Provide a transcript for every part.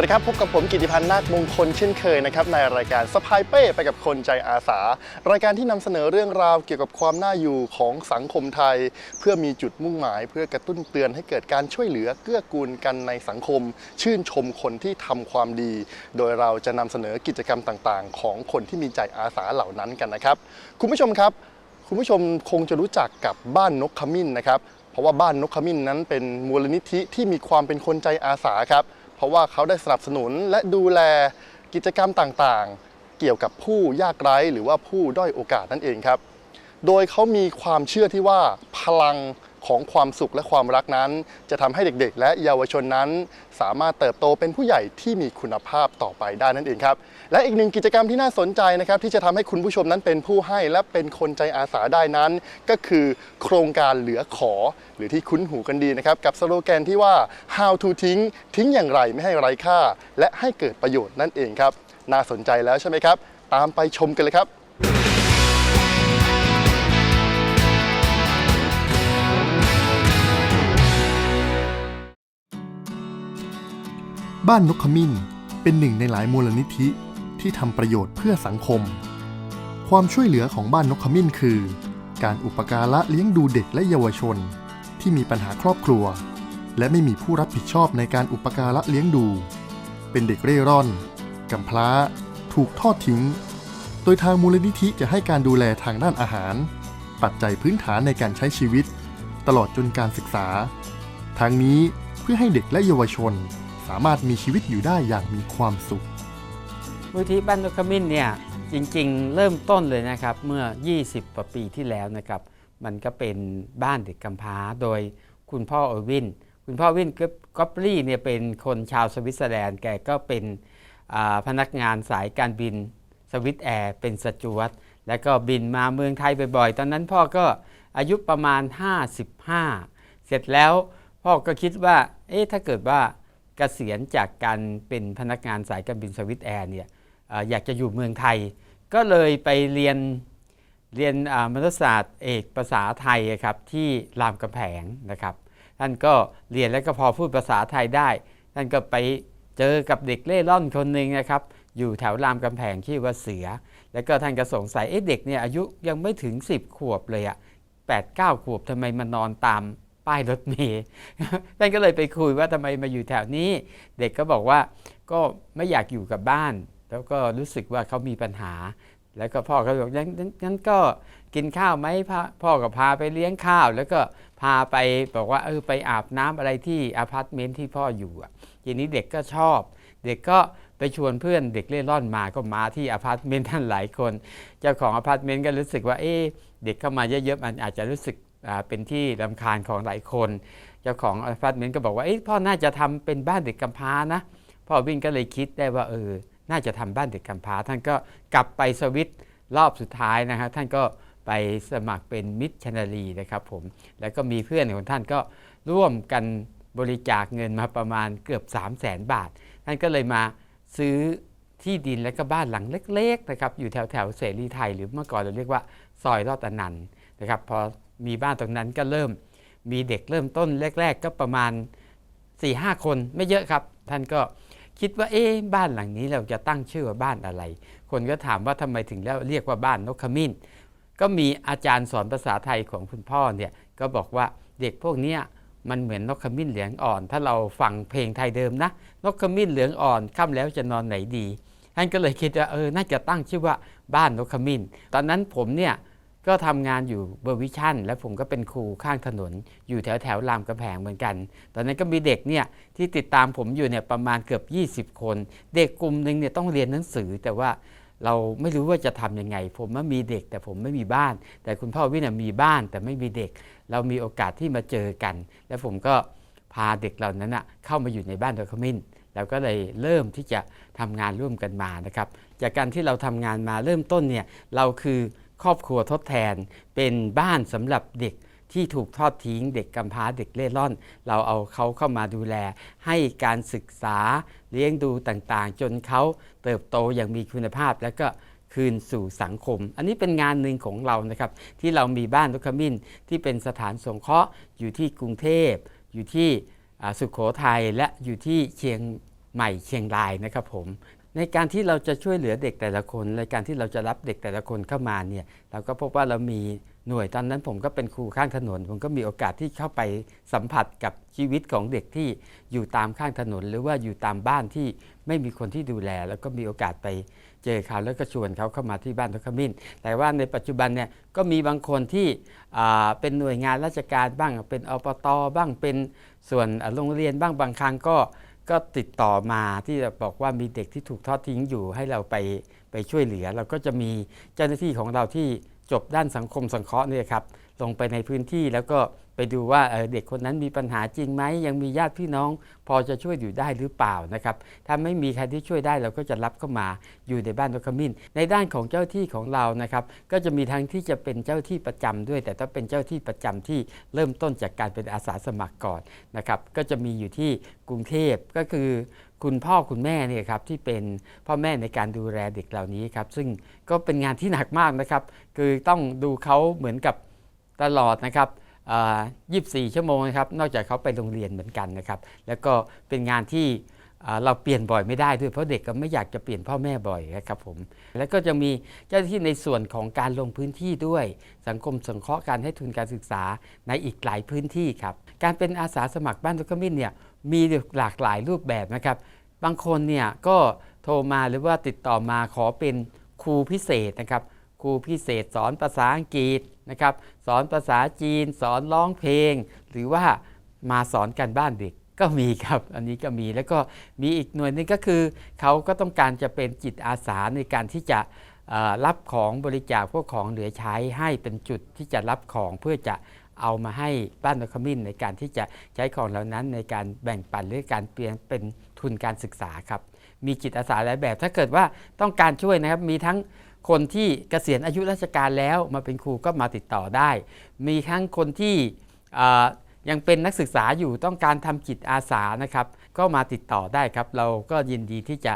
วัสดีครับ พบกับผมกิติพันธ์นาคมงคลเช่นเคยนะครับในรายการสปายเป้ไปกับคนใจอาสา รายการที่นำเสนอเรื่องราวเกี่ยวกับความน่าอยู่ของสังคมไทย เพื่อมีจุดมุ่งหมาย เพื่อกระตุ้นเตือนให้เกิดการช่วยเหลือเกื้อกูลกันในสังคม ชื่นชมคนที่ทำความดี โดยเราจะนำเสนอกิจกรรมต่างๆ ของคนที่มีใจอาสาเหล่านั้นกันนะครับ คุณผู้ชมครับ คุณผู้ชมคงจะรู้จักกับบ้านนกขมิ้นนะครับ เพราะว่าบ้านนกขมิ้นนั้นเป็นมูลนิธิที่มีความเป็นคนใจอาสาครับ เพราะว่าเขาได้สนับสนุนและดูแลกิจกรรมต่างๆ เกี่ยวกับผู้ยากไร้หรือว่าผู้ด้อยโอกาสนั่นเองครับ โดยเขามีความเชื่อที่ว่าพลังของความสุขและความรักนั้น จะทำให้เด็กๆ และเยาวชนนั้น สามารถเติบโตเป็นผู้ใหญ่ที่มีคุณภาพต่อไปได้นั่นเองครับ และอีกหนึ่งกิจกรรมที่น่าสนใจนะครับที่จะทำให้คุณผู้ชมนั้นเป็นผู้ให้และเป็นคนใจอาสาได้นั้น ก็คือโครงการเหลือขอ หรือที่คุ้นหูกันดีนะครับกับสโลแกนที่ว่า how to ทิ้ง ทิ้งอย่างไรไม่ให้ไร้ค่า และให้เกิดประโยชน์นั่นเองครับน่าสนใจแล้วใช่ไหมครับ ตามไปชมกันเลยครับบ้านนกขมิ้นเป็นหนึ่งในหลายมูลนิธิ ที่ทำประโยชน์เพื่อสังคม ความช่วยเหลือของบ้านนกขมิ้นคือ การอุปการะเลี้ยงดูเด็กและเยาวชน ที่มีปัญหาครอบครัว และไม่มีผู้รับผิดชอบในการอุปการะเลี้ยงดู เป็นเด็กเร่ร่อนกำพร้า ถูกทอดทิ้ง โดยทางมูลนิธิจะให้การดูแลทางด้านอาหาร ปัจจัยพื้นฐานในการใช้ชีวิต ตลอดจนการศึกษา ทั้งนี้เพื่อให้เด็กและเยาวชนสามารถมีชีวิตอยู่ได้อย่างมีความสุข มูลที่บ้านนกขมิ้นเนี่ยจริงๆ เริ่มต้นเลยนะครับเมื่อ 20กว่าปีที่แล้วนะครับมันก็เป็นบ้านเด็กกำพร้าโดยคุณพ่อเอวิน คุณพ่อวินก็ปรี่เนี่ยเป็นคนชาวสวิตเซอร์แลนด์แกก็เป็นพนักงานสายการบินสวิตแอร์เป็นสจวตแล้วก็บินมาเมืองไทยบ่อยๆ ตอนนั้นพ่อก็อายุประมาณ 55 เสร็จแล้วพ่อก็คิดว่าเอ๊ะถ้าเกิดว่าเกษียณจากการเป็นพนักงานสายการบินสวิตแอร์เนี่ย อยากจะอยู่เมืองไทย ก็เลยไปเรียนเรียนมนุษยศาสตร์เอกภาษาไทยครับที่รามคำแหงนะครับ ท่านก็เรียนแล้วก็พอพูดภาษาไทยได้ ท่านก็ไปเจอกับเด็กเล่ร่อนคนหนึ่งนะครับ อยู่แถวรามคำแหงชื่ว่าเสือ แล้วก็ท่านก็สงสัยเอ๊ะเด็กเนี่ยอายุยังไม่ถึง 10 ขวบเลยอะแปดเก้าขวบทำไมมานอนตามป้ายรถเมล์ท่านก็เลยไปคุยว่าทำไมมาอยู่แถวนี้ เด็กก็บอกว่าก็ไม่อยากอยู่กับบ้าน แล้วก็รู้สึกว่าเขามีปัญหา แล้วก็พ่อก็บอกงั้นงั้นก็กินข้าวไหมพ่อพ่อก็พาไปเลี้ยงข้าว แล้วก็พาไปบอกว่าเออไปอาบน้ำอะไรที่อพาร์ตเมนต์ที่พ่ออยู่อะทีนี้เด็กก็ชอบ เด็กก็ไปชวนเพื่อนเด็กเล่ร่อนมาก็มาที่อพาร์ตเมนต์ท่านหลายคน เจ้าของอพาร์ตเมนต์ก็รู้สึกว่าเอ๊เด็กเข้ามาเยอะๆมันอาจจะรู้สึกเป็นที่รำคาญของหลายคน เจ้าของอพาร์ตเมนต์ก็บอกว่าเอ๊พ่อน่าจะทำเป็นบ้านเด็กกำพร้านะพ่อวิ่งก็เลยคิดได้ว่าเออ น่าจะทำบ้านเด็กกำพร้าท่านก็กลับไปสวิตรอบสุดท้ายนะฮะท่านก็ไปสมัครเป็นมิชชันนารีนะครับผมแล้วก็มีเพื่อนของท่านก็ร่วมกันบริจาคเงินมาประมาณเกือบ 3 0 0แสนบาท ท่านก็เลยมาซื้อที่ดินและก็บ้านหลังเล็กๆนะครับอยู่แถวแถวเสรีไทย หรือเมื่อก่อนเราเรียกว่าซอยรอดอนันต์นะครับพอมีบ้านตรงนั้นก็เริ่มมีเด็กเริ่มต้นแรก ๆ ก็ประมาณ4-5หคนไม่เยอะครับ ท่านก็ คิดว่าเอ๊บ้านหลังนี้เราจะตั้งชื่อว่าบ้านอะไร คนก็ถามว่าทำไมถึงแล้วเรียกว่าบ้านนกขมิ้น ก็มีอาจารย์สอนภาษาไทยของคุณพ่อเนี่ยก็บอกว่าเด็กพวกเนี้ยมันเหมือนนกขมิ้นเหลืองอ่อน ถ้าเราฟังเพลงไทยเดิมนะ นกขมิ้นเหลืองอ่อนค่ำแล้วจะนอนไหนดีท่านก็เลยคิดว่าเออน่าจะตั้งชื่อว่าบ้านนกขมิ้น ตอนนั้นผมเนี่ย ก็ทำงานอยู่เบอร์วิชั่น และผมก็เป็นครูข้างถนน อยู่แถวแถวรามกำแพงเหมือนกัน ตอนนั้นก็มีเด็กเนี่ยที่ติดตามผมอยู่เนี่ยประมาณเกือบ 20 คน เด็กกลุ่มหนึ่งเนี่ยต้องเรียนหนังสือ แต่ว่าเราไม่รู้ว่าจะทำยังไง ผมว่ามีเด็กแต่ผมไม่มีบ้าน แต่คุณพ่อวินยมีบ้านแต่ไม่มีเด็ก เรามีโอกาสที่มาเจอกัน และผมก็พาเด็กเหล่านั้นนะเข้ามาอยู่ในบ้านโดยขมิ้นเราก็เลยเริ่มที่จะทำงานร่วมกันมานะครับ จากการที่เราทำงานมาเริ่มต้นเนี่ยเราคือ ครอบครัวทดแทน เป็นบ้านสำหรับเด็กที่ถูกทอดทิ้งเด็กกำพร้าเด็กเล่ร่อน เราเอาเขาเข้ามาดูแล ให้การศึกษาเลี้ยงดูต่างๆ จนเขาเติบโตอย่างมีคุณภาพแล้วก็คืนสู่สังคม อันนี้เป็นงานหนึ่งของเรานะครับ ที่เรามีบ้านทุกขมิ้นที่เป็นสถานสงเคราะห์อยู่ที่กรุงเทพ อยู่ที่สุขโขทัยและอยู่ที่เชียงใหม่เชียงรายนะครับผม ในการที่เราจะช่วยเหลือเด็กแต่ละคน ในการที่เราจะรับเด็กแต่ละคนเข้ามาเนี่ยเราก็พบว่าเรามีหน่วยตอนนั้นผมก็เป็นครูข้างถนน ผมก็มีโอกาสที่เข้าไปสัมผัสกับชีวิตของเด็กที่อยู่ตามข้างถนน หรือว่าอยู่ตามบ้านที่ไม่มีคนที่ดูแล แล้วก็มีโอกาสไปเจอเขาแล้วก็ชวนเขาเข้ามาที่บ้านทขมิ้น แต่ว่าในปัจจุบันเนี่ยก็มีบางคนที่เป็นหน่วยงานราชการบ้าง เป็นอปตบ้างเป็นส่วนโรงเรียนบ้างบางครั้งก็ ก็ติดต่อมาที่จะบอกว่ามีเด็กที่ถูกทอดทิ้งอยู่ให้เราไปไปช่วยเหลือ เราก็จะมีเจ้าหน้าที่ของเราที่จบด้านสังคมสังเคราะห์เนี่ยครับลงไปในพื้นที่แล้วก็ ไปดูว่าเเด็กคนนั้นมีปัญหาจริงไหมยังมีญาติพี่น้อง พอจะช่วยอยู่ได้หรือเปล่านะครับถ้าไม่มีใครที่ช่วยได้เราก็จะรับเข้ามาอยู่ในบ้านนกขมิ้น ในด้านของเจ้าที่ของเรานะครับก็จะมีทั้งที่จะเป็นเจ้าที่ประจำด้วย แต่ถ้าเป็นเจ้าที่ประจำที่เริ่มต้นจากการเป็นอาสาสมัครก่อนนะครับก็จะมีอยู่ที่กรุงเทพก็คือคุณพ่อคุณแม่เนี่ยครับที่เป็นพ่อแม่ในการดูแลเด็กเหล่านี้ครับซึ่งก็เป็นงานที่หนักมากนะครับ คือต้องดูเขาเหมือนกับตลอดนะครับ 24 ชั่วโมงนะครับนอกจากเขาไปโรงเรียนเหมือนกันนะครับแล้วก็เป็นงานที่เราเปลี่ยนบ่อยไม่ได้ด้วยเพราะเด็กก็ไม่อยากจะเปลี่ยนพ่อแม่บ่อยนะครับผมแล้วก็จะมีเจ้าหน้าที่ในส่วนของการลงพื้นที่ด้วย สังคมสงเคราะห์การให้ทุนการศึกษาในอีกหลายพื้นที่ครับการเป็นอาสาสมัครบ้านตุกขมิ้นเนี่ยมีหลากหลายรูปแบบนะครับ บางคนเนี่ยก็โทรมาหรือว่าติดต่อมาขอเป็นครูพิเศษนะครับครูพิเศษสอนภาษาอังกฤษ นะครับสอนภาษาจีน สอนร้องเพลง หรือว่ามาสอนการบ้านเด็กก็มีครับ อันนี้ก็มีแล้วก็มีอีกหน่วยหนึงก็คือเขาก็ต้องการจะเป็นจิตอาสาในการที่จะรับของบริจาคพวกของเหลือใช้ให้เป็นจุดที่จะรับของเพื่อจะเอามาให้บ้านนกขมิ้นในการที่จะใช้ของเหล่านั้นในการแบ่งปันหรือการเปลี่ยนเป็นทุนการศึกษาครับ มีจิตอาสาหลายแบบ ถ้าเกิดว่าต้องการช่วยนะครับมีทั้ง คนที่เกษียณอายุราชการแล้วมาเป็นครูก็มาติดต่อได้ มีทั้งคนที่ยังเป็นนักศึกษาอยู่ต้องการทำจิตอาสานะครับ ก็มาติดต่อได้ครับ เราก็ยินดีที่จะ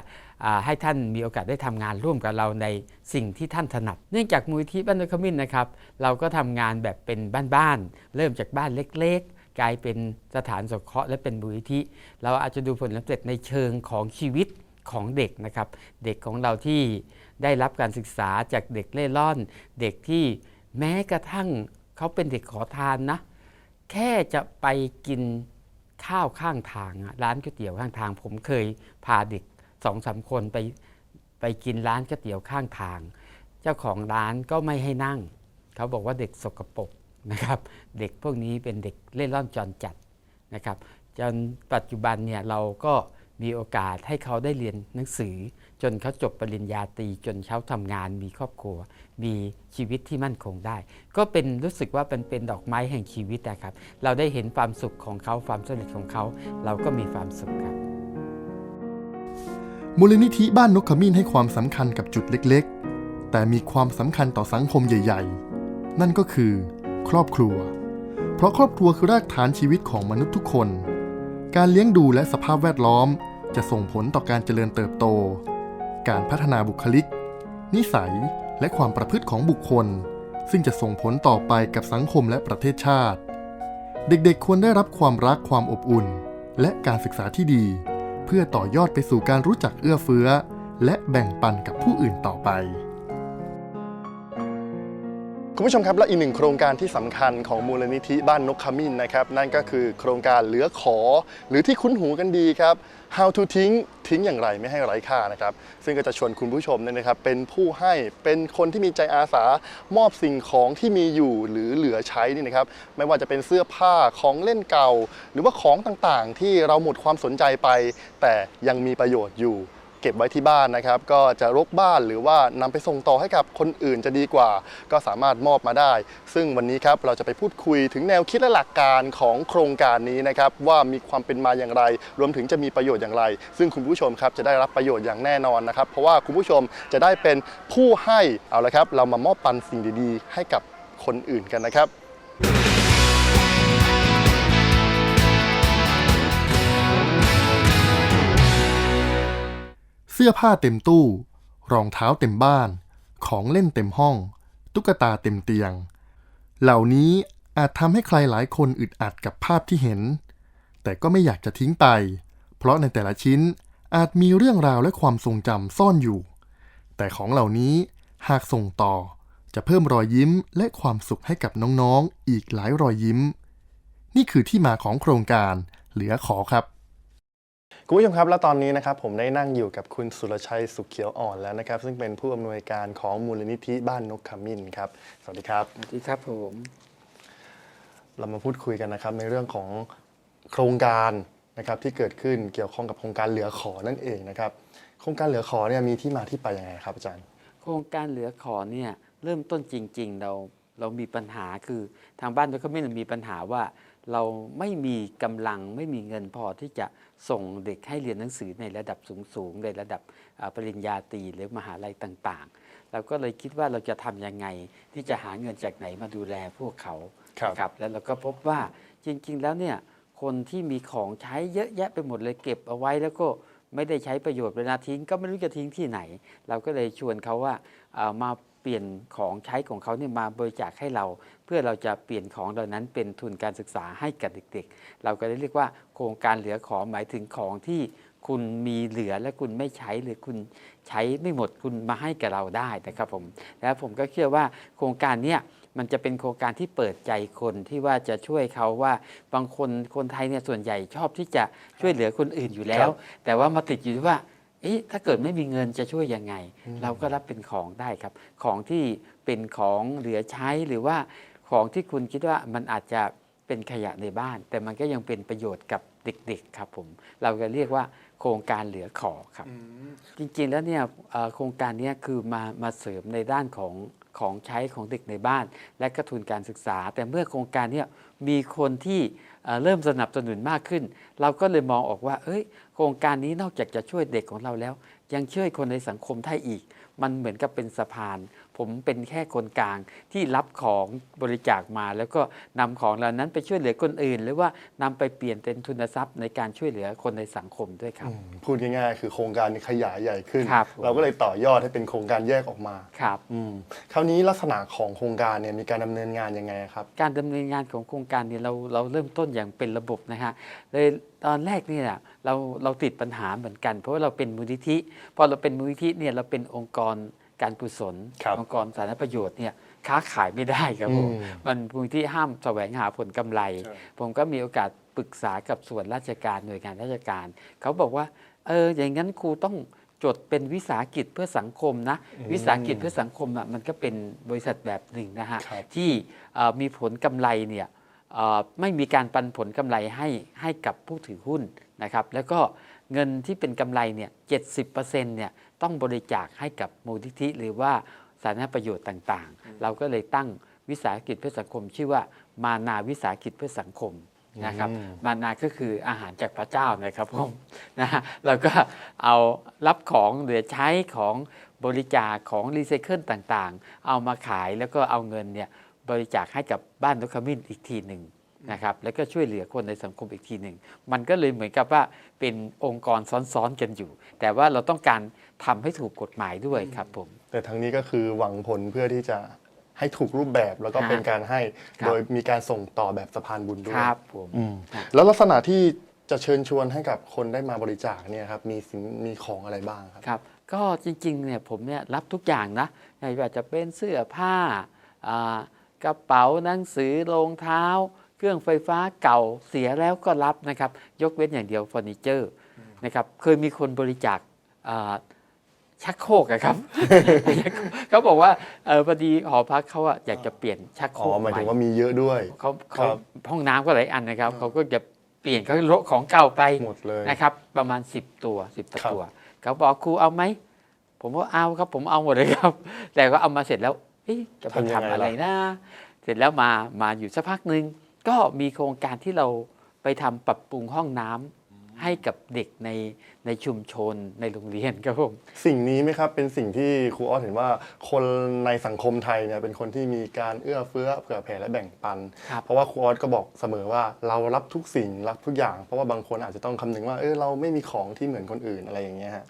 ให้ท่านมีโอกาสได้ทำงานร่วมกับเราในสิ่งที่ท่านถนัด เนื่องจากมูลที่บ้านนกขมิ้นนะครับ เราก็ทำงานแบบเป็นบ้านๆเริ่มจากบ้านเล็กๆ กลายเป็นสถานสงเคราะห์และเป็นมูลที่เราอาจจะดูผลสำเร็จในเชิงของชีวิต ของเด็กนะครับ เด็กของเราที่ได้รับการศึกษาจากเด็กเล่ร่อน เด็กที่แม้กระทั่งเขาเป็นเด็กขอทานนะ แค่จะไปกินข้าวข้างทางร้านก๋วยเตี๋ยวข้างทาง ผมเคยพาเด็กสองสามคนไปไปกินร้านก๋วยเตี๋ยวข้างทาง เจ้าของร้านก็ไม่ให้นั่ง เขาบอกว่าเด็กสกปรกนะครับ เด็กพวกนี้เป็นเด็กเล่ร่อนจรจัดนะครับ จนปัจจุบันเนี่ยเราก็ มีโอกาสให้เขาได้เรียนหนังสือ จนเขาจบปริญญาตรีจนเขาทำงาน มีครอบครัว มีชีวิตที่มั่นคงได้ ก็เป็นรู้สึกว่าเป็นเป็นดอกไม้แห่งชีวิตนะครับ เราได้เห็นความสุขของเขาความสำเร็จของเขา เราก็มีความสุขครับ มูลนิธิบ้านนกขมิ้นให้ความสำคัญกับจุดเล็กๆ แต่มีความสำคัญต่อสังคมใหญ่ ๆ นั่นก็คือ ครอบครัว เพราะครอบครัวคือรากฐานชีวิตของมนุษย์ทุกคน การเลี้ยงดูและสภาพแวดล้อม จะส่งผลต่อการเจริญเติบโต การพัฒนาบุคลิก นิสัย และความประพฤติของบุคคล ซึ่งจะส่งผลต่อไปกับสังคมและประเทศชาติ เด็กๆ ควรได้รับความรักความอบอุ่น และการศึกษาที่ดี เพื่อต่อยอดไปสู่การรู้จักเอื้อเฟื้อ และแบ่งปันกับผู้อื่นต่อไปคุณผู้ชมครับและอีกหนึ่งโครงการที่สำคัญของมูลนิธิบ้านนกขมิ้นนะครับ นั่นก็คือโครงการเหลือขอ หรือที่คุ้นหูกันดีครับ How to ทิ้งทิ้งอย่างไรไม่ให้ไร้ค่านะครับ ซึ่งก็จะชวนคุณผู้ชมเนี่ยนะครับ เป็นผู้ให้เป็นคนที่มีใจอาสามอบสิ่งของที่มีอยู่หรือเหลือใช้นี่นะครับ ไม่ว่าจะเป็นเสื้อผ้าของเล่นเก่า หรือว่าของต่างๆ ที่เราหมดความสนใจไป แต่ยังมีประโยชน์อยู่ เก็บไว้ที่บ้านนะครับ ก็จะรกบ้านหรือว่านำไปส่งต่อให้กับคนอื่นจะดีกว่า ก็สามารถมอบมาได้ ซึ่งวันนี้ครับเราจะไปพูดคุยถึงแนวคิดและหลักการของโครงการนี้นะครับว่ามีความเป็นมาอย่างไร รวมถึงจะมีประโยชน์อย่างไร ซึ่งคุณผู้ชมครับจะได้รับประโยชน์อย่างแน่นอนนะครับ เพราะว่าคุณผู้ชมจะได้เป็นผู้ให้เอาละครับ เรามามอบปันสิ่งดีๆ ให้กับคนอื่นกันนะครับ เสื้อผ้าเต็มตู้ รองเท้าเต็มบ้าน ของเล่นเต็มห้อง ตุ๊กตาเต็มเตียง เหล่านี้อาจทำให้ใครหลายคนอึดอัดกับภาพที่เห็น แต่ก็ไม่อยากจะทิ้งไป เพราะในแต่ละชิ้นอาจมีเรื่องราวและความทรงจำซ่อนอยู่ แต่ของเหล่านี้หากส่งต่อจะเพิ่มรอยยิ้มและความสุขให้กับน้องๆอีกหลายรอยยิ้ม นี่คือที่มาของโครงการเหลือขอครับ คุณผู้ชมครับ และตอนนี้นะครับผมได้นั่งอยู่กับคุณสุรชัยสุขเขียวอ่อนแล้วนะครับ ซึ่งเป็นผู้อำนวยการของมูลนิธิบ้านนกขมิ้นครับ สวัสดีครับ สวัสดีครับผม เรามาพูดคุยกันนะครับในเรื่องของโครงการนะครับที่เกิดขึ้นเกี่ยวข้องกับโครงการเหลือขอนั่นเองนะครับ โครงการเหลือขอเนี่ยมีที่มาที่ไปยังไงครับอาจารย์ โครงการเหลือขอเนี่ยเริ่มต้นจริง ๆ เรา เรามีปัญหาคือทางบ้านเราก็ไม่ได้มีปัญหาว่า เราไม่มีกำลังไม่มีเงินพอที่จะส่งเด็กให้เรียนหนังสือในระดับสูงๆในระดับอ่าปริญญาตรีหรือมหาลัยต่างๆ เราก็เลยคิดว่าเราจะทำยังไงที่จะหาเงินจากไหนมาดูแลพวกเขาครับนะครับแล้วเราก็พบว่าจริงๆแล้วเนี่ยคนที่มีของใช้เยอะแยะไปหมดเลยเก็บเอาไว้แล้วก็ไม่ได้ใช้ประโยชน์เวลาทิ้งก็ไม่รู้จะทิ้งที่ไหน เราก็เลยชวนเขาว่าเอ่อมา เปลี่ยนของใช้ของเขาเนี่ยมาบริจาคให้เรา เพื่อเราจะเปลี่ยนของเหล่านั้นเป็นทุนการศึกษาให้กับเด็กๆ เราก็เลยเรียกว่าโครงการเหลือขอหมายถึงของที่คุณมีเหลือและคุณไม่ใช้หรือคุณใช้ไม่หมดคุณมาให้กับเราได้นะครับผมแล้วผมก็เชื่อว่าโครงการเนี้ยมันจะเป็นโครงการที่เปิดใจคนที่ว่าจะช่วยเขาว่าบางคนคนไทยเนี่ยส่วนใหญ่ชอบที่จะช่วยเหลือคนอื่นอยู่แล้ครัวบแต่ว่ามาติดอยู่ที่ว่า เอ๊ะถ้าเกิดไม่มีเงินจะช่วยยังไง เราก็รับเป็นของได้ครับ ของที่เป็นของเหลือใช้หรือว่าของที่คุณคิดว่ามันอาจจะเป็นขยะในบ้าน แต่มันก็ยังเป็นประโยชน์กับเด็กๆครับผม เราก็เรียกว่าโครงการเหลือขอครับ จริงๆแล้วเนี่ยเอ่อโครงการเนี้คือมามาเสริมในด้านของ ของใช้ของเด็กในบ้าน และกระทุนการศึกษา แต่เมื่อโครงการนี้มีคนที่เอ่อเริ่มสนับสนุนมากขึ้น เราก็เลยมองออกว่า เอ้ย โครงการนี้นอกจากจะช่วยเด็กของเราแล้ว ยังช่วยคนในสังคมไทยอีก มันเหมือนกับเป็นสะพาน ผมเป็นแค่คนกลางที่รับของบริจาคมา แล้วก็นำของเหล่านั้นไปช่วยเหลือคนอื่น หรือว่านำไปเปลี่ยนเป็นทุนทรัพย์ในการช่วยเหลือคนในสังคมด้วยครับอืมพูดง่ายๆ คือโครงการขยายใหญ่ขึ้นครับเราก็เลยต่อยอดให้เป็นโครงการแยกออกมาครับอืมคราวนี้ลักษณะของโครงการเนี่ยมีการดำเนินงานยังไงครับ การดำเนินงานของโครงการเนี่ยเราเราเริ่มต้นอย่างเป็นระบบนะฮะเลยตอนแรกเนี่ยเราเราติดปัญหาเหมือนกัน เพราะว่าเราเป็นมูลนิธิพอเราเป็นมูลนิธิเนี่ยเราเป็นองค์กร การกุศลครับองค์กรสาธารณประโยชน์เนี่ยค้าขายไม่ได้ครับผมอืมมันมูลนิธิห้ามแสวงหาผลกำไรใช่ผมก็มีโอกาสปรึกษากับส่วนราชการหน่วยงานราชการ เขาบอกว่าเอออย่างนั้นครูต้องจดเป็นวิสาหกิจเพื่อสังคมนะ วิสาหกิจเพื่อสังคมอะมันก็เป็นบริษัทแบบหนึ่งนะฮะครับที่เอ่อมีผลกำไรเนี่ยเอ่อไม่มีการปันผลกำไรให้ให้กับผู้ถือหุ้นนะครับ แล้วก็ เงินที่เป็นกำไรเนี่ยเจ็ดสิบเปอร์เซ็นต์เนี่ยต้องบริจาคให้กับมูลนิธิหรือว่าสาธารณประโยชน์ต่างๆ เราก็เลยตั้งวิสาหกิจเพื่อสังคม ชื่อว่ามานาวิสาหกิจเพื่อสังคมนะครับอืมมานาก็คืออาหารจากพระเจ้านะครับผมนะฮะเราก็เอารับของเหลือใช้ของบริจาคของรีไซเคิลต่างๆ เอามาขายแล้วก็เอาเงินเนี่ยบริจาคให้กับบ้านนกขมิ้นอีกทีหนึ่ง นะครับแล้วก็ช่วยเหลือคนในสังคมอีกทีหนึ่ง มันก็เลยเหมือนกับว่าเป็นองค์กรซ้อนๆกันอยู่ แต่ว่าเราต้องการทำให้ถูกกฎหมายด้วยครับผม แต่ทั้งนี้ก็คือหวังผลเพื่อที่จะให้ถูกรูปแบบแล้วก็ครับเป็นการให้ครับโดยมีการส่งต่อแบบสะพานบุญด้วยครับผมอืมครับแล้วลักษณะที่จะเชิญชวนให้กับคนได้มาบริจาคเนี่ยครับมีสินมีของอะไรบ้างครับครับ ก็จริงๆเนี่ยผมเนี่ยรับทุกอย่างนะไม่ว่าจะเป็นเสื้อผ้าอ่ากระเป๋าหนังสือรองเท้า เครื่องไฟฟ้าเก่าเสียแล้วก็รับนะครับ ยกเว้นอย่างเดียวเฟอร์นิเจอร์นะครับ เคยมีคนบริจาคอ่าชักโครกอะครับ เขาบอกว่าเออพอดีหอพักเขาอะอยากจะเปลี่ยนชักโครอ๋อกหมายใหถึม่งว่ามีเยอะด้วยเขาครัเขาบห้องน้ำก็หลายอันนะครับเขาก็จะเปลี่ยนเขาโละของเก่าไปหมดเลยนะครับประมาณ 10 ตัว 10ครับตัวเขาบอกครูเอาไหมผมว่าเอาครับผมเอาหมดเลยครับ แต่ก็เอามาเสร็จแล้วเอ๊ะจะไปทำอะไรนะ เสร็จแล้วมามาอยู่สักพักหนึ่ง ก็มีโครงการที่เราไปทำปรับปรุงห้องน้ำให้กับเด็กในในชุมชนในโรงเรียนครับผมสิ่งนี้ไหมครับเป็นสิ่งที่ครูออสเห็นว่าคนในสังคมไทยเนี่ยเป็นคนที่มีการเอื้อเฟื้อเผื่อแผ่และแบ่งปันครับเพราะว่าครูออสก็บอกเสมอว่าเรารับทุกสิ่งรับทุกอย่าง เพราะว่าบางคนอาจจะต้องคำนึงว่าเออเราไม่มีของที่เหมือนคนอื่นอะไรอย่างเงี้ยฮะ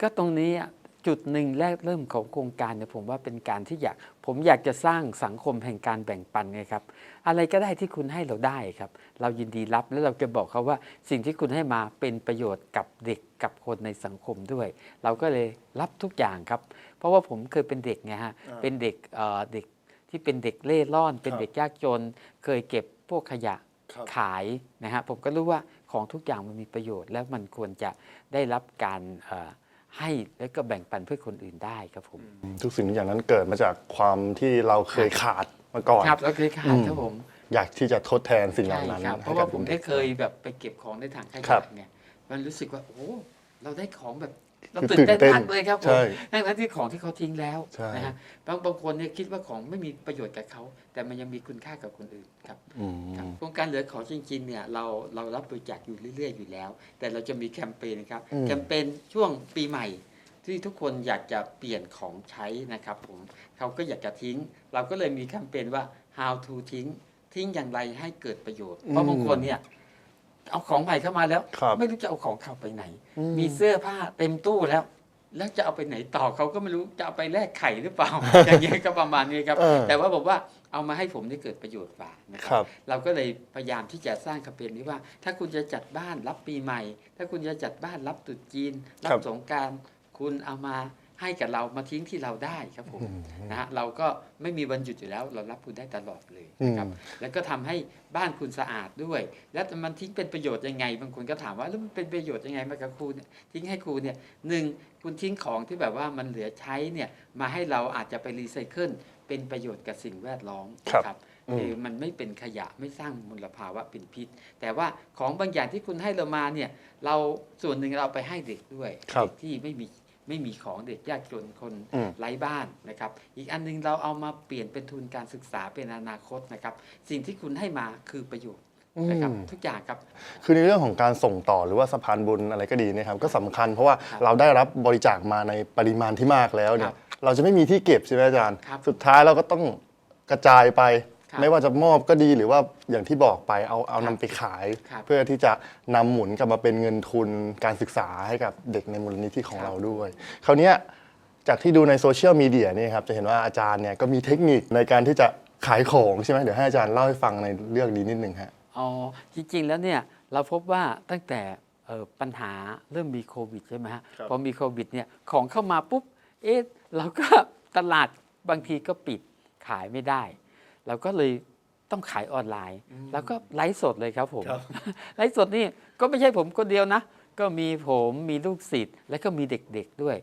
ก็ตรงนี้อะ จุดหนึ่งแรกเริ่มของโครงการเนี่ยผมว่าเป็นการที่อยาก ผมอยากจะสร้างสังคมแห่งการแบ่งปันไงครับ อะไรก็ได้ที่คุณให้เราได้ครับ เรายินดีรับแล้วเราจะบอกเขาว่าสิ่งที่คุณให้มาเป็นประโยชน์กับเด็กกับคนในสังคมด้วย เราก็เลยรับทุกอย่างครับ เพราะว่าผมเคยเป็นเด็กไงฮะอ่าเป็นเด็กเอ่อเด็กที่เป็นเด็กเล่ร่อน เป็นครับเด็กยากจน เคยเก็บพวกขยะครับขายนะฮะผมก็รู้ว่าของทุกอย่างมันมีประโยชน์ แล้วมันควรจะได้รับการเอ่อ ให้แล้วก็แบ่งปันเพื่อคนอื่นได้ครับผมทุกสิ่งทุกอย่างนั้นเกิดมาจากความที่เราเคยขาดมาก่อนครับแล้วเคยขาดอืมครับผมอยากที่จะทดแทนสิ่งเหใช่ล่านั้นครับเพให้ราะกัว่าบผมด็ได้กเคยแบบไปเก็บของในถังขครัยะบเนี่ยมันรู้สึกว่าโอ้เราได้ของแบบ เราคือตื่นเต้นตื่นเต้นมากเลยครับผใช่มทั้งๆที่ของที่เขาทิ้งแล้วใช่นะฮะบางบางคนเนี่ยคิดว่าของไม่มีประโยชน์กับเขา แต่มันยังมีคุณค่ากับคนอื่นครับอืมครับโครงการเหลือของจริงๆเนี่ยเราเรารับบริจาคอยู่เรื่อยๆอยู่แล้ว แต่เราจะมีแคมเปญนะครับอืมแคมเปญช่วงปีใหม่ ที่ทุกคนอยากจะเปลี่ยนของใช้นะครับผมเขาก็อยากจะทิ้ง เราก็เลยมีแคมเปญว่า how to ทิ้งทิ้งอย่างไรให้เกิดประโยชน์เพราะบางคนเนี่ย เอาของใหม่เข้ามาแล้ว ครับ ไม่รู้จะเอาของเข้าไปไหนอืมีเสื้อผ้าเต็มตู้แล้ว แล้วจะเอาไปไหนต่อเขาก็ไม่รู้จะเอาไปแลกไข่หรือเปล่า อย่างเงี้ยก็ประมาณนี้ครับ เออ แต่ว่าบอกว่าเอามาให้ผมได้เกิดประโยชน์กว่านะคครับ รับ เราก็เลยพยายามที่จะสร้างแคมเปญนี้ว่า ถ้าคุณจะจัดบ้านรับปีใหม่ ถ้าคุณจะจัดบ้านรับตรุษจีน รัครับสงกราร คุณเอามา ให้กับเรามาทิ้งที่เราได้ครับผมอืมนะฮะเราก็ไม่มีวันหยุดอยู่แล้ว เรารับคุณได้ตลอดเลยนะครับอืมแล้วก็ทำให้บ้านคุณสะอาดด้วย แล้วมันทิ้งเป็นประโยชน์ยังไง บางคนก็ถามว่าแล้วมันเป็นประโยชน์ยังไงมากับครูเนี่ยทิ้งให้ครูเนี่ยหนึ่งคุณทิ้งของที่แบบว่ามันเหลือใช้เนี่ยมาให้เราอาจจะไปรีไซเคิลเป็นประโยชน์กับสิ่งแวดล้อมครับครับอืมคือมันไม่เป็นขยะไม่สร้างมลภาวะเป็นพิษ แต่ว่าของบางอย่างที่คุณให้เรามาเนี่ยเราส่วนหนึ่งเราไปให้เด็กด้วยครับเด็กที่ไม่มี ไม่มีของเด็กยากจนคนอืมไร้บ้านนะครับ อีกอันหนึงเราเอามาเปลี่ยนเป็นทุนการศึกษาเป็นอนาคตนะครับ สิ่งที่คุณให้มาคือประโยชน์นะครับอืมทุกอย่างครับ คือในเรื่องของการส่งต่อหรือว่าสะพานบุญอะไรก็ดีเนะครับ ก็สำคัญเพราะว่าครับเราได้รับบริจาคมาในปริมาณที่มากแล้วเนี่ครัยบเราจะไม่มีที่เก็บใช่ไหมอาจารย์ครับสุดท้ายเราก็ต้องกระจายไปครับ ไม่ว่าจะมอบก็ดีหรือว่าอย่างที่บอกไปเอาเอาครันำบไปขายครับเพื่อที่จะนำหมุนกลับมาเป็นเงินทุนการศึกษาให้กับเด็กในมูลนิธิของครับเราด้วย คราวเนี้ยจากที่ดูในโซเชียลมีเดียนี่ครับจะเห็นว่าอาจารย์เนี่ยก็มีเทคนิคในการที่จะขายของใช่ไหมเดี๋ยวให้อาจารย์เล่าให้ฟังในเรื่องนี้นิดนึงฮะอ๋อจริงๆแล้วเนี่ยเราพบว่าตั้งแต่เอ่อปัญหาเริ่มมีโควิดใช่ไหมฮะครับพอมีโควิดเนี่ยของเข้ามาปุ๊บเอ๊ะเราก็ตลาดบางทีก็ปิดขายไม่ได้ เราก็เลยต้องขายออนไลน์ แล้วก็ไลฟ์สดเลยครับผมครับไลฟ์สดนี่ก็ไม่ใช่ผมคนเดียวนะ ก็มีผมมีลูกศิษย์และก็มีเด็กๆด้วย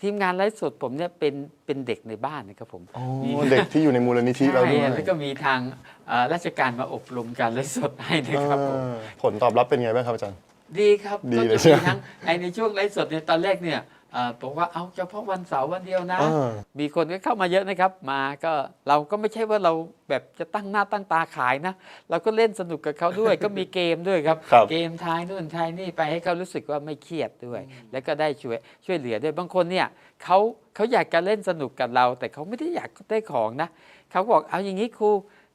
ทีมงานไลฟ์สดผมเนี่ยเป็นเป็นเด็กในบ้านนะครับผมอ๋อมีเด็กที่อยู่ในมูลนิธิเราด้วยใช่แล้วก็มีทางเอ่อราชการมาอบรมการไลฟ์สดให้นะครับผมอ่าผลตอบรับเป็นไงบ้างครับอาจารย์ ดีครับดีก็เลยจะใช่มีไหมทั้งในในช่วงไลฟ์สดเนี่ยตอนแรกเนี่ยเอ่อ บอกว่าเอาเฉพาะวันเสาร์วันเดียวนะอ่ามีคนก็เข้ามาเยอะนะครับ มาก็เราก็ไม่ใช่ว่าเราแบบจะตั้งหน้าตั้งตาขายนะ เราก็เล่นสนุกกับเขาด้วย ก็มีเกมด้วยครับครับ เกมทายนู่นทายนี่ไปให้เขารู้สึกว่าไม่เครียดด้วย แล้วก็ได้ช่วยช่วยเหลือด้วยบางคนเนี่ยเขาเขาอยากจะเล่นสนุกกับเรา แต่เขาไม่ได้อยากได้ของนะเขาบอกเอาอย่างนี้ครู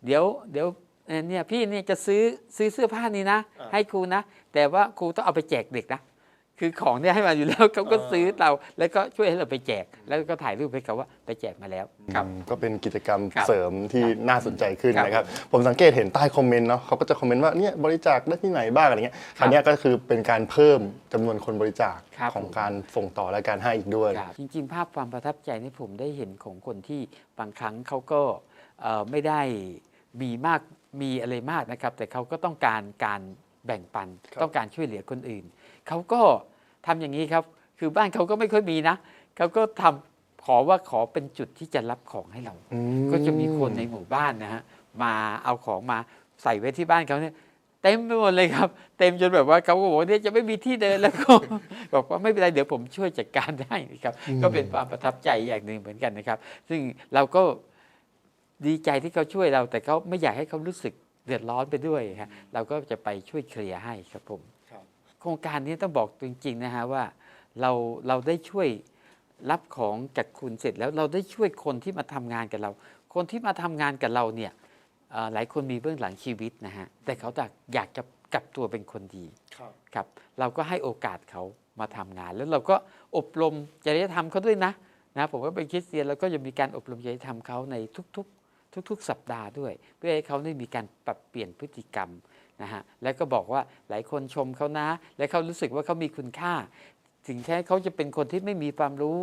เดี๋ยวเดี๋ยวเอ่อเนี่ยพี่เนี่ยจะซื้อซื้อเสื้อผ้านี้นะอ่าให้ครูนะ แต่ว่าครูต้องเอาไปแจกเด็กนะ คือของเนี่ยให้มาอยู่แล้วเขาก็อ่าซื้อเราแล้วก็ช่วยให้เราไปแจก แล้วก็ถ่ายรูปให้เขาว่าไปแจกมาแล้วครับอืมก็เป็นกิจกรรมครับเสริมที่น่าสนใจขึ้นครับนะครับ ผมสังเกตเห็นใต้คอมเมนต์เนาะเขาก็จะคอมเมนต์ว่าเนี่ยบริจาคได้ที่ไหนบ้างอะไรเงี้ยคราวเนี้ยก็คือเป็นการเพิ่มจำนวนคนบริจาคครับของการส่งต่อและการให้อีกด้วยครับจริง ๆ ภาพความประทับใจนี่ผมได้เห็นของคนที่บางครั้งเขาก็เอ่อไม่ได้มีมากมีอะไรมากนะครับ แต่เขาก็ต้องการการแบ่งปันครับต้องการช่วยเหลือคนอื่น เขาก็ทำอย่างนี้ครับ คือบ้านเขาก็ไม่ค่อยมีนะเขาก็ทำขอว่าขอเป็นจุดที่จะรับของให้เราอืก็จะมีคนในหมู่บ้านนะฮะมาเอาของมาใส่ไว้ที่บ้านเขาเนี่ยเต็มไปหมดเลยครับ เต็มจนแบบว่าเขาก็บอกว่าเนี่ยจะไม่มีที่เดินแล้วก็บอกว่าไม่เป็นไรเดี๋ยวผมช่วยจัดการได้นะครับ ก็เป็นความประทับใจอย่างหนึ่งเหมือนกันนะครับ ซึ่งเราก็ดีใจที่เขาช่วยเรา แต่เขาไม่อยากให้เขารู้สึกเดือดร้อนไปด้วยฮะเราก็จะไปช่วยเคลียร์ให้ครับผมครับ โครงการนี้ต้องบอกจริงๆนะฮะว่าเราเราได้ช่วยรับของจากคุณเสร็จแล้วเราได้ช่วยคนที่มาทำงานกับเรา คนที่มาทำงานกับเราเนี่ยเอ่อหลายคนมีเบื้องหลังชีวิตนะฮะแต่เขาอยากอยากจะกลับตัวเป็นคนดีครับครับ เราก็ให้โอกาสเขามาทำงาน แล้วเราก็อบรมจริยธรรมเขาด้วยนะนะผมก็เป็นคริสเตียนแล้วก็จะมีการอบรมจริยธรรมเขาในทุก ๆ ทุก ๆ สัปดาห์ด้วย เพื่อให้เขาได้มีการปรับเปลี่ยนพฤติกรรม นะฮะแล้วก็บอกว่าหลายคนชมเขานะ และเขารู้สึกว่าเขามีคุณค่า ถึงแค่เขาจะเป็นคนที่ไม่มีความรู้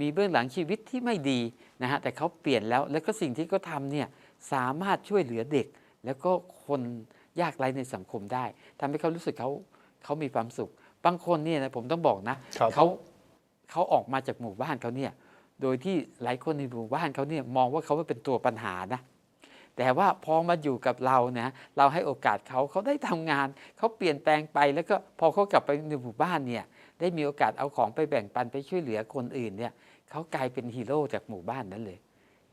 มีเบื้องหลังชีวิตที่ไม่ดีนะฮะแต่เขาเปลี่ยนแล้วแล้วก็สิ่งที่เขาทำเนี่ยสามารถช่วยเหลือเด็ก แล้วก็คนยากไร้ในสังคมได้ทำให้เขารู้สึกเขาเขามีความสุข บางคนเนี่ยนะผมต้องบอกนะครับเขาเขาออกมาจากหมู่บ้านเขาเนี่ยโดยที่หลายคนในหมู่บ้านเขาเนี่ยมองว่าเขาเป็นตัวปัญหานะ แต่ว่าพอมาอยู่กับเราเนี่ยเราให้โอกาสเขาเขาได้ทำงาน เขาเปลี่ยนแปลงไปแล้วก็พอเขากลับไปในหมู่บ้านเนี่ยได้มีโอกาสเอาของไปแบ่งปันไปช่วยเหลือคนอื่นเนี่ยเขากลายเป็นฮีโร่จากหมู่บ้านนั้นเลย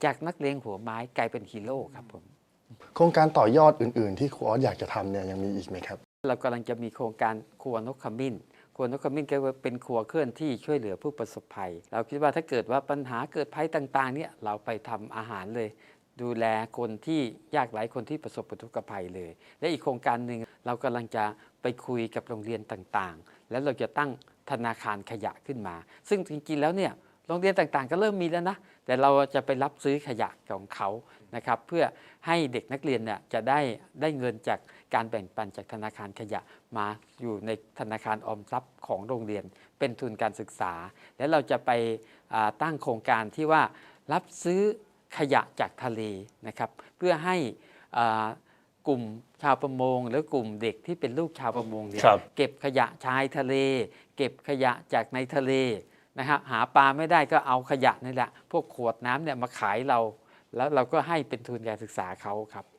จากนักเลงหัวไม้กลายเป็นฮีโร่ครับผมโครงการต่อยอดอื่น ๆ ที่ครูออสอยากจะทำเนี่ยยังมีอีกไหมครับ เรากำลังจะมีโครงการครัวนกขมิ้นครัวนกขมิ้นก็เป็นครัวเคลื่อนที่ช่วยเหลือผู้ประสบภัย เราคิดว่าถ้าเกิดว่าปัญหาเกิดภัยต่าง ๆ เนี่ยเราไปทำอาหารเลย ดูแลคนที่ยากไร้คนที่ประสบอุทกภัยเลย และอีกโครงการหนึ่งเรากำลังจะไปคุยกับโรงเรียนต่างๆ แล้วเราจะตั้งธนาคารขยะขึ้นมา ซึ่งจริงๆแล้วเนี่ยโรงเรียนต่างๆ ก็เริ่มมีแล้วนะ แต่เราจะไปรับซื้อขยะของเขานะครับเพื่อให้เด็กนักเรียนเนี่ยจะได้ได้เงินจากการแบ่งปันจากธนาคารขยะมาอยู่ในธนาคารออมทรัพย์ของโรงเรียน เป็นทุนการศึกษา แล้วเราจะไปตั้งโครงการที่ว่ารับซื้อ ขยะจากทะเลนะครับเพื่อให้อ่ากลุ่มชาวประมง หรือกลุ่มเด็กที่เป็นลูกชาวประมงเนี่ยครับเก็บขยะชายทะเล เก็บขยะจากในทะเลนะครับหาปลาไม่ได้ก็เอาขยะนี่แหละพวกขวดน้ำเนี่ยมาขายเรา แล้วเราก็ให้เป็นทุนการศึกษาเขาครับครับ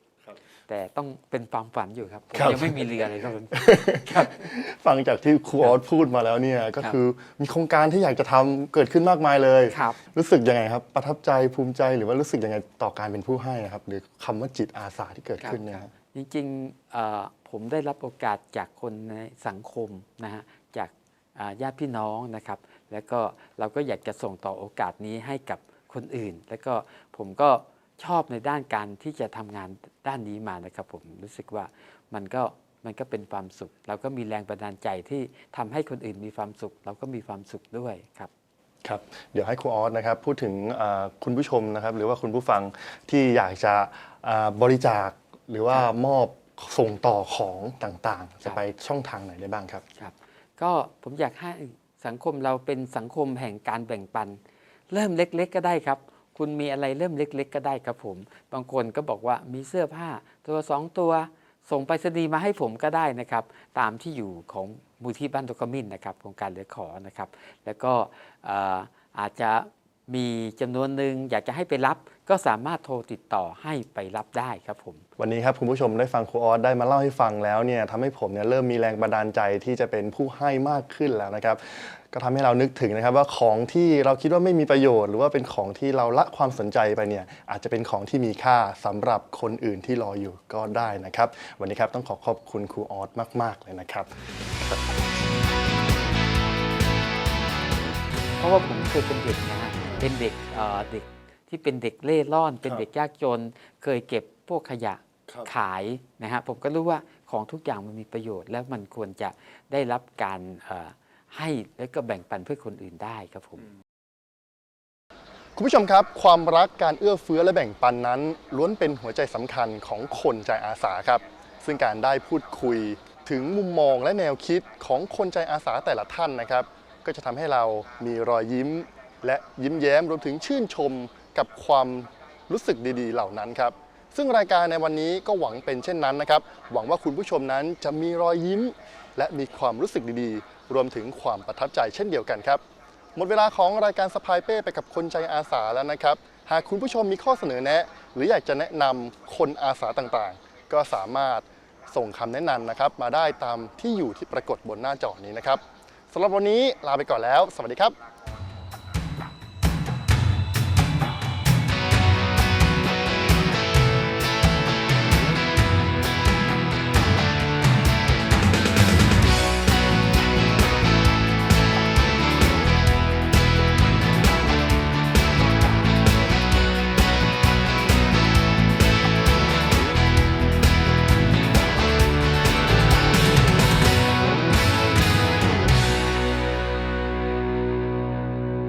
แต่ต้องเป็นความฝันอยู่ครับผมครับยังไม่มีเรือเลยครับผมฟังจากที่ครูออสพูดมาแล้วเนี่ยก็ครับคือมีโครงการที่อยากจะทำเกิดขึ้นมากมายเลยครับรู้สึกยังไงครับ ประทับใจภูมิใจหรือว่ารู้สึกยังไงต่อการเป็นผู้ให้นะครับ หรือคำว่าจิตอาสาที่เกิดขึ้นเนี่ยครับจริงๆเอ่อผมได้รับโอกาสจากคนในสังคมนะฮะจากอ่าญาติพี่น้องนะครับ แล้วก็เราก็อยากจะส่งต่อโอกาสนี้ให้กับคนอื่น แล้วก็ผมก็ ชอบในด้านการที่จะทำงานด้านนี้มานะครับผมรู้สึกว่ามันก็มันก็เป็นความสุข เราก็มีแรงบันดาลใจที่ทำให้คนอื่นมีความสุข เราก็มีความสุขด้วยครับครับเดี๋ยวให้ครูออสนะครับพูดถึงอ่าคุณผู้ชมนะครับ หรือว่าคุณผู้ฟังที่อยากจะอ่าบริจาคหรือว่ามอบส่งต่อของต่างๆ จะไปช่องทางไหนได้บ้างครับครับ ก็ผมอยากให้สังคมเราเป็นสังคมแห่งการแบ่งปัน เริ่มเล็ก ๆ ก็ได้ครับ คุณมีอะไรเริ่มเล็ก ๆ ก็ได้ครับผม บางคนก็บอกว่ามีเสื้อผ้าตัวสองตัว ส่งไปรษณีย์มาให้ผมก็ได้นะครับ ตามที่อยู่ของมูลที่บ้านตกมินนะครับโครงการเหลือขอนะครับ แล้วก็เอ่ออาจจะมีจำนวนหนึ่งอยากจะให้ไปรับ ก็สามารถโทรติดต่อให้ไปรับได้ครับผม วันนี้ครับคุณผู้ชมได้ฟังครูออสได้มาเล่าให้ฟังแล้วเนี่ยทำให้ผมเนี่ยเริ่มมีแรงบันดาลใจที่จะเป็นผู้ให้มากขึ้นแล้วนะครับ ก็ทำให้เรานึกถึงนะครับว่าของที่เราคิดว่าไม่มีประโยชน์ หรือว่าเป็นของที่เราละความสนใจไปเนี่ยอาจจะเป็นของที่มีค่าสำหรับคนอื่นที่รออยู่ก็ได้นะครับ วันนี้ครับต้องขอขอบคุณครูออสมาก ๆ เลยนะครับ เพราะว่าผมเคยเป็นเด็กนะฮะเป็นเด็กเอ่อเด็กที่เป็นเด็กเล่ร่อน เป็นเด็กยากจน เคยเก็บพวกขยะครับขายนะฮะผมก็รู้ว่าของทุกอย่างมันมีประโยชน์ แล้วมันควรจะได้รับการเอ่อ ให้แล้วก็แบ่งปันเพื่อคนอื่นได้ครับผม คุณผู้ชมครับ ความรักการเอื้อเฟื้อและแบ่งปันนั้น ล้วนเป็นหัวใจสำคัญของคนใจอาสาครับ ซึ่งการได้พูดคุยถึงมุมมองและแนวคิดของคนใจอาสาแต่ละท่านนะครับ ก็จะทำให้เรามีรอยยิ้ม และยิ้มแย้มรวมถึงชื่นชมกับความรู้สึกดีๆ เหล่านั้นครับ ซึ่งรายการในวันนี้ก็หวังเป็นเช่นนั้นนะครับ หวังว่าคุณผู้ชมนั้นจะมีรอยยิ้ม และมีความรู้สึกดีๆ รวมถึงความประทับใจเช่นเดียวกันครับ หมดเวลาของรายการสปายเป้ไปกับคนใจอาสาแล้วนะครับ หากคุณผู้ชมมีข้อเสนอแนะ หรืออยากจะแนะนำคนอาสาต่างๆ ก็สามารถส่งคำแนะนำนะครับมาได้ตามที่อยู่ที่ปรากฏบนหน้าจอนี้นะครับสำหรับวันนี้ลาไปก่อนแล้ว สวัสดีครับ